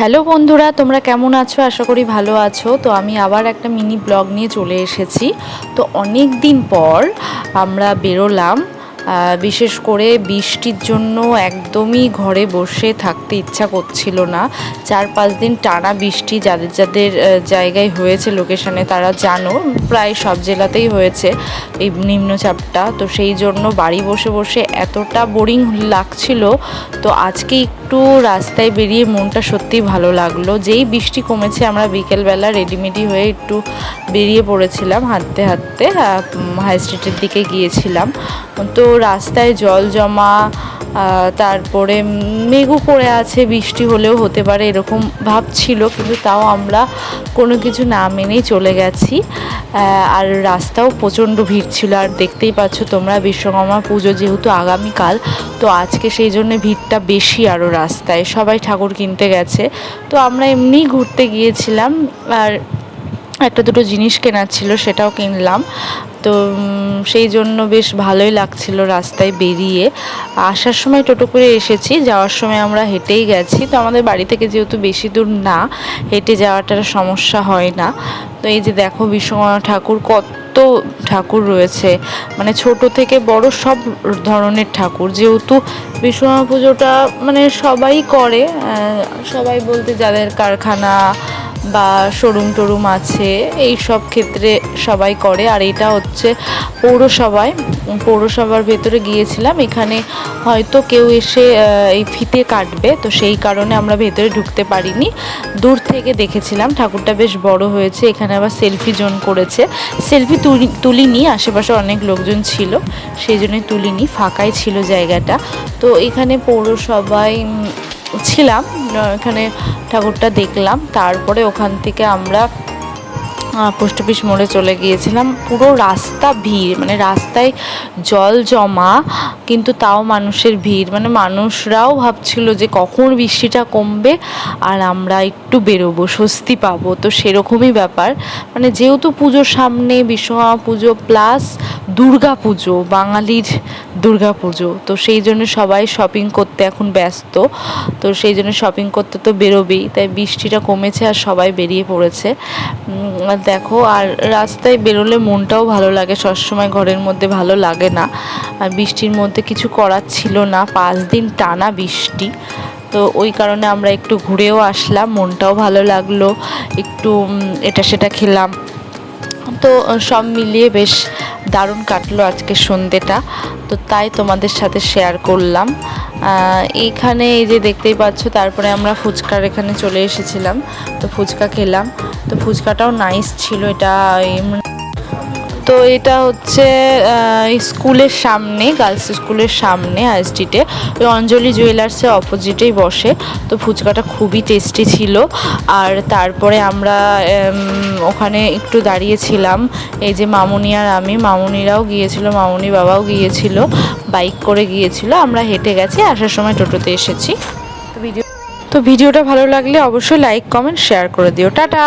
Hello বন্ধুরা, তোমরা কেমন আছো? আশা করি ভালো আছো। তো আমি আবার একটা মিনি ব্লগ নিয়ে চলে এসেছি। তো অনেক দিন পর আমরা বেরোলাম। বিশেষ করে বৃষ্টির জন্য একদমই ঘরে বসে থাকতে ইচ্ছা করছিল না। চার পাঁচ দিন টানা বৃষ্টি যাদের যাদের জায়গায় হয়েছে, লোকেশনে তারা জানো, প্রায় সব জেলাতেই হয়েছে এই নিম্নচাপটা। তো সেই জন্য বাড়ি বসে বসে এতটা বোরিং লাগছিল। তো আজকে একটু রাস্তায় বেরিয়ে মনটা সত্যিই ভালো লাগল। যেই বৃষ্টি কমেছে, আমরা বিকেলবেলা রেডিমেডি হয়ে একটু বেরিয়ে পড়েছিলাম হাঁটতে হাঁটতে হাই স্ট্রিটের দিকে গিয়েছিলাম। তো রাস্তায় জল জমা তারপরে মেঘু করে আছে, বৃষ্টি হলেও হতে পারে এরকম ভাব ছিল, কিন্তু তাও আমরা কোনো কিছু না মেনেই চলে গেছি। আর রাস্তাও প্রচণ্ড ভিড় ছিল, আর দেখতেই পাচ্ছ তোমরা বিশ্বকর্মা পুজো যেহেতু আগামীকাল, তো আজকে সেই জন্য ভিড়টা বেশি আরও রাস্তায়। সবাই ঠাকুর কিনতে গেছে, তো আমরা এমনিই ঘুরতে গিয়েছিলাম, আর একটা দুটো জিনিস কেনার ছিল, সেটাও কিনলাম। তো সেই জন্য বেশ ভালোই লাগছিল রাস্তায় বেরিয়ে। আসার সময় টোটো করে এসেছি, যাওয়ার সময় আমরা হেঁটেই গেছি। তো আমাদের বাড়ি থেকে যেহেতু বেশি দূর না, হেঁটে যাওয়াটার সমস্যা হয় না। তো এই যে দেখো বিশ্বকর্মা ঠাকুর, কত ঠাকুর রয়েছে। মানে ছোট থেকে বড় সব ধরনের ঠাকুর। যেহেতু বিশ্বকর্মা পুজোটা মানে সবাই করে সবাই বলতে যাদের কারখানা বা শোরুম টোরুম আছে, এই সব ক্ষেত্রে সবাই করে। আর এটা হচ্ছে পৌরসভায়। পৌরসভার ভেতরে গিয়েছিলাম, এখানে হয়তো কেউ এসে এই ফিতে কাটবে, তো সেই কারণে আমরা ভেতরে ঢুকতে পারিনি। দূর থেকে দেখেছিলাম, ঠাকুরটা বেশ বড় হয়েছে, এখানে আবার সেলফি জোন করেছে। সেলফি তুলি, তুলিনি, আশেপাশে অনেক লোকজন ছিল, সেই জন্যই তুলিনি, ফাঁকাই ছিল জায়গাটা। তো এখানে পৌরসভায় ছিলাম এখানে ঠাকুরটা দেখলাম তারপরে ওখান থেকে আমরা পোস্ট অফিস মোড়ে চলে গিয়েছিলাম। পুরো রাস্তা ভিড় মানে রাস্তায় জল জমা, কিন্তু তাও মানুষের ভিড়। মানে মানুষরাও ভাবছিল যে কখন বৃষ্টিটা কমবে আর আমরা একটু বেরোবো, স্বস্তি পাবো। তো সেরকমই ব্যাপার। মানে যেহেতু পুজোর সামনে বিশ্বকর্মা পুজো প্লাস দুর্গা পুজো বাঙালির দুর্গা পুজো তো সেই জন্য সবাই শপিং করতে এখন ব্যস্ত। তো সেই জন্য শপিং করতে তো বেরোবেই, তাই বৃষ্টিটা কমেছে আর সবাই বেরিয়ে পড়েছে। দেখো, আর রাস্তায় বেরোলে মনটাও ভালো লাগে। সবসময় ঘরের মধ্যে ভালো লাগে না। আর বৃষ্টির মধ্যে কিছু করার ছিল না। পাঁচ দিন টানা বৃষ্টি। তো ওই কারণে আমরা একটু ঘুরেও আসলাম, মনটাও ভালো লাগল। একটু এটা সেটা খেলাম। তো সব মিলিয়ে বেশ দারুণ কাটলো আজকে সন্ধেটা তো তাই তোমাদের সাথে শেয়ার করলাম। এইখানে এই যে দেখতেই পাচ্ছ, তারপরে আমরা ফুচকার এখানে চলে এসেছিলাম। তো ফুচকা খেলাম। তো ফুচকাটাও নাইস ছিল, এটা তো এটা হচ্ছে স্কুলের সামনে গার্লস স্কুলের সামনে স্ট্রিটে ওই অঞ্জলি জুয়েলার্সের অপোজিটেই বসে। তো ফুচকাটা খুবই টেস্টি ছিল। আর তারপরে আমরা ওখানে একটু দাঁড়িয়েছিলাম। এই যে মামুনি আর আমি মামুনিরাও গিয়েছিল মামুনি বাবাও গিয়েছিল বাইক করে গিয়েছিল। আমরা হেঁটে গেছি আসার সময় টোটোতে এসেছি। তো ভিডিও তো ভিডিওটা ভালো লাগলে অবশ্যই লাইক কমেন্ট শেয়ার করে দিও। টাটা!